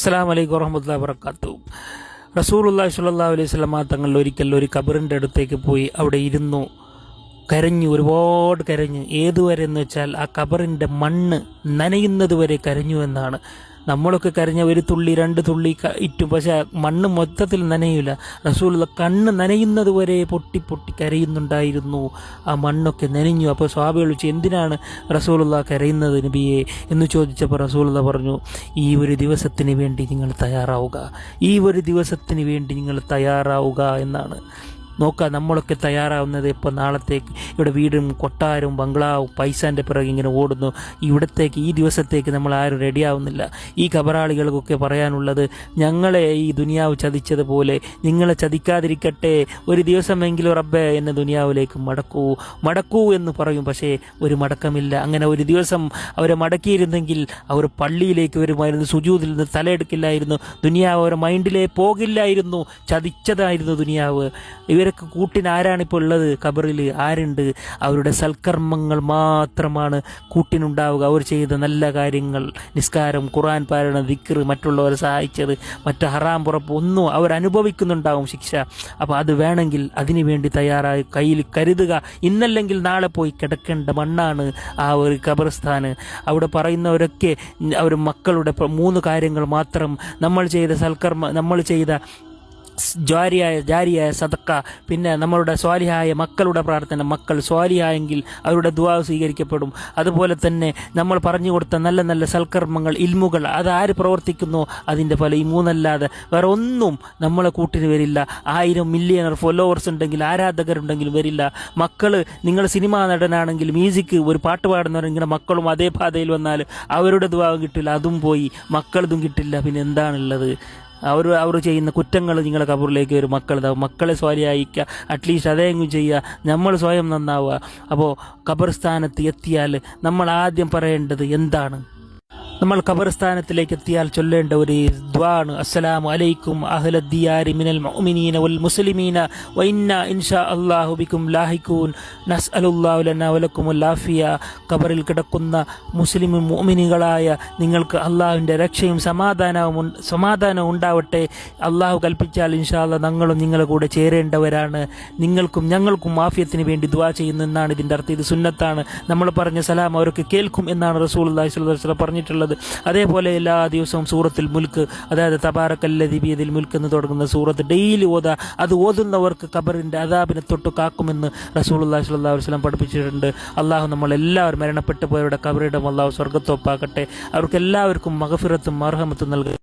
അസ്സാം വലൈക്കും വറഹമുല്ലാ വർക്കാത്തു റസൂലുല്ലാ സ്വല്ലാ അലൈഹി സ്വലമ തങ്ങൾ ഒരിക്കൽ ഒരു കബറിന്റെ അടുത്തേക്ക് പോയി അവിടെ ഇരുന്നു. കരഞ്ഞു ഒരുപാട് കരഞ്ഞു. ഏതുവരെ എന്ന് വെച്ചാൽ ആ കബറിന്റെ മണ്ണ് നനയുന്നത് വരെ കരഞ്ഞു എന്നാണ്. നമ്മളൊക്കെ കരഞ്ഞ ഒരു തുള്ളി രണ്ട് തുള്ളി ഇറ്റും. പക്ഷെ മണ്ണ് മൊത്തത്തിൽ നനയില്ല റസൂലുള്ള കണ്ണ് നനയുന്നത് വരെ പൊട്ടി പൊട്ടി കരയുന്നുണ്ടായിരുന്നു. ആ മണ്ണൊക്കെ നനഞ്ഞു. അപ്പോൾ വിളിച്ചു എന്തിനാണ് റസൂലുള്ള കരയുന്നത് നബിയെ? എന്ന് ചോദിച്ചപ്പോൾ റസൂലുള്ള പറഞ്ഞു ഈ ഒരു ദിവസത്തിന് വേണ്ടി നിങ്ങൾ തയ്യാറാവുക. ഈ ഒരു ദിവസത്തിന് വേണ്ടി നിങ്ങൾ തയ്യാറാവുക എന്നാണ്. നോക്കുക നമ്മളൊക്കെ തയ്യാറാവുന്നത് ഇപ്പോൾ നാളത്തേക്ക് ഇവിടെ വീടും കൊട്ടാരവും ബംഗ്ലാവും പൈസന്റെ പിറകെ ഇങ്ങനെ ഓടുന്നു. ഇവിടത്തേക്ക് ഈ ദിവസത്തേക്ക് നമ്മൾ ആരും റെഡിയാവുന്നില്ല ഈ കബറാളികൾക്കൊക്കെ പറയാനുള്ളത് ഞങ്ങളെ ഈ ദുനിയാവ് ചതിച്ചതുപോലെ നിങ്ങളെ ചതിക്കാതിരിക്കട്ടെ ഒരു ദിവസമെങ്കിലും റബ്ബെ എന്നെ ദുനിയാവിലേക്ക് മടക്കൂ മടക്കൂ എന്ന് പറയും. പക്ഷേ ഒരു മടക്കമില്ല. അങ്ങനെ ഒരു ദിവസം അവരെ മടക്കിയിരുന്നെങ്കിൽ അവർ പള്ളിയിലേക്ക് വരുമായിരുന്നു സുജൂതിൽ നിന്ന് തലയെടുക്കില്ലായിരുന്നു. ദുനിയാവ് അവരുടെ മൈൻഡിലേ പോകില്ലായിരുന്നു. ചതിച്ചതായിരുന്നു ദുനിയാവ്. ഇവരൊക്കെ കൂട്ടിന് ആരാണിപ്പോൾ ഉള്ളത്? ഖബറിൽ ആരുണ്ട്? അവരുടെ സൽക്കർമ്മങ്ങൾ മാത്രമാണ് കൂട്ടിനുണ്ടാവുക. അവർ ചെയ്ത നല്ല കാര്യങ്ങൾ നിസ്കാരം ഖുറാൻ പാരായണം ദിക്ർ മറ്റുള്ളവരെ സഹായിച്ചത് മറ്റ് ഹറാം പുറപ്പ് ഒന്നും അവരനുഭവിക്കുന്നുണ്ടാവും ശിക്ഷ. അപ്പോൾ അത് വേണമെങ്കിൽ അതിനു വേണ്ടി തയ്യാറായി കയ്യിൽ കരുതുക. ഇന്നല്ലെങ്കിൽ നാളെ പോയി കിടക്കേണ്ട മണ്ണാണ് ആ ഒരു ഖബർസ്ഥാന്. അവിടെ പറയുന്നവരൊക്കെ അവർ മക്കളുടെ മൂന്ന് കാര്യങ്ങൾ മാത്രം നമ്മൾ ചെയ്ത സൽക്കർമ്മ നമ്മൾ ചെയ്ത ജാരിയായ ജാരിയായ സതക്ക പിന്നെ നമ്മളുടെ സ്വാലിഹായ മക്കളുടെ പ്രാർത്ഥന. മക്കൾ സ്വാലിഹായെങ്കിൽ അവരുടെ ദുവാ സ്വീകരിക്കപ്പെടും. അതുപോലെ തന്നെ നമ്മൾ പറഞ്ഞു കൊടുത്ത നല്ല നല്ല സൽക്കർമ്മങ്ങൾ ഇൽമുകൾ അത് ആര് പ്രവർത്തിക്കുന്നോ? അതിന്റെ ഫലം ഈ മൂന്നല്ലാതെ വേറെ ഒന്നും നമ്മളെ കൂട്ടിന് വരില്ല. ആയിരം മില്യണർ ഫോളോവേഴ്സ് ഉണ്ടെങ്കിൽ ആരാധകരുണ്ടെങ്കിലും വരില്ല. മക്കൾ നിങ്ങൾ സിനിമാ നടനാണെങ്കിൽ മ്യൂസിക് ഒരു പാട്ട് പാടുന്നവരെങ്കിലും മക്കളും അതേ പാതയിൽ വന്നാൽ അവരുടെ ദുവാവും കിട്ടില്ല അതും പോയി. മക്കളതും കിട്ടില്ല. പിന്നെ എന്താണുള്ളത്? അവർ അവർ ചെയ്യുന്ന കുറ്റങ്ങൾ നിങ്ങളെ കബറിലേക്ക് വരും മക്കൾ മക്കളെ സ്വാലിയായിക്കുക അറ്റ്ലീസ്റ്റ് അതെങ്കിലും ചെയ്യുക. നമ്മൾ സ്വയം നന്നാവുക. അപ്പോൾ കബർസ്ഥാനത്ത് എത്തിയാൽ നമ്മൾ ആദ്യം പറയേണ്ടത് എന്താണ്? നമ്മൾ ഖബർസ്ഥാനത്തിലേക്ക് എത്തിയാൽ ചൊല്ലേണ്ട ഒരു ദ്വാണ്. അസ്സലാമു അലൈക്കും അഹ്ലദ്ദിയാരി മിനൽ മുഅ്മിനീന വൽ മുസ്ലിമീന. വൈന്ന ഇൻഷാ അല്ലാഹു ബിക്കും ലാഹിക്കൂൻ നസ്അലുല്ലാഹു ലനാ വലക്കും ലാഫിയ ഖബറിൽ കിടക്കുന്ന മുസ്ലിം മുഅ്മിനികളായ നിങ്ങൾക്ക് അള്ളാഹുവിന്റെ രക്ഷയും സമാധാനവും സമാധാനവും ഉണ്ടാവട്ടെ. അള്ളാഹു കൽപ്പിച്ചാൽ ഇൻഷാ അല്ലാ ഞങ്ങളും നിങ്ങളെ കൂടെ ചേരേണ്ടവരാണ്. നിങ്ങൾക്കും ഞങ്ങൾക്കും മാഫിയത്തിന് വേണ്ടി ദ്വാ ചെയ്യുന്നു എന്നാണ് ഇതിന്റെ അർത്ഥം. ഇത് സുന്നത്താണ്. നമ്മൾ പറഞ്ഞ സലാം അവർക്ക് കേൾക്കും എന്നാണ് റസൂൽ അള്ളാഹി സ്വല്ലല്ലാഹു അലൈഹി വസല്ലം അതേപോലെ എല്ലാ ദിവസവും സൂറത്തിൽ മുൽക്ക് അതായത് തബാറക്കല്ലതി ബിയദിൽ മുൽക്ക് എന്ന് തുടങ്ങുന്ന സൂറത്ത് ഡെയിലി ഓതാ. അത് ഓതുന്നവർക്ക് ഖബറിന്റെ അതാബിനെ തൊട്ട് കാക്കുമെന്ന് റസൂൽ അള്ളാഹി സ്വല്ലല്ലാഹു അലൈഹി വസല്ലം പഠിപ്പിച്ചിട്ടുണ്ട്. അള്ളാഹു നമ്മളെല്ലാവരും മരണപ്പെട്ടു പോയവരുടെ കബറിടം അള്ളാഹു സ്വർഗത്തോപ്പാക്കട്ടെ അവർക്ക് എല്ലാവർക്കും മഹഫിറത്തും അർഹമത്തും നൽകുക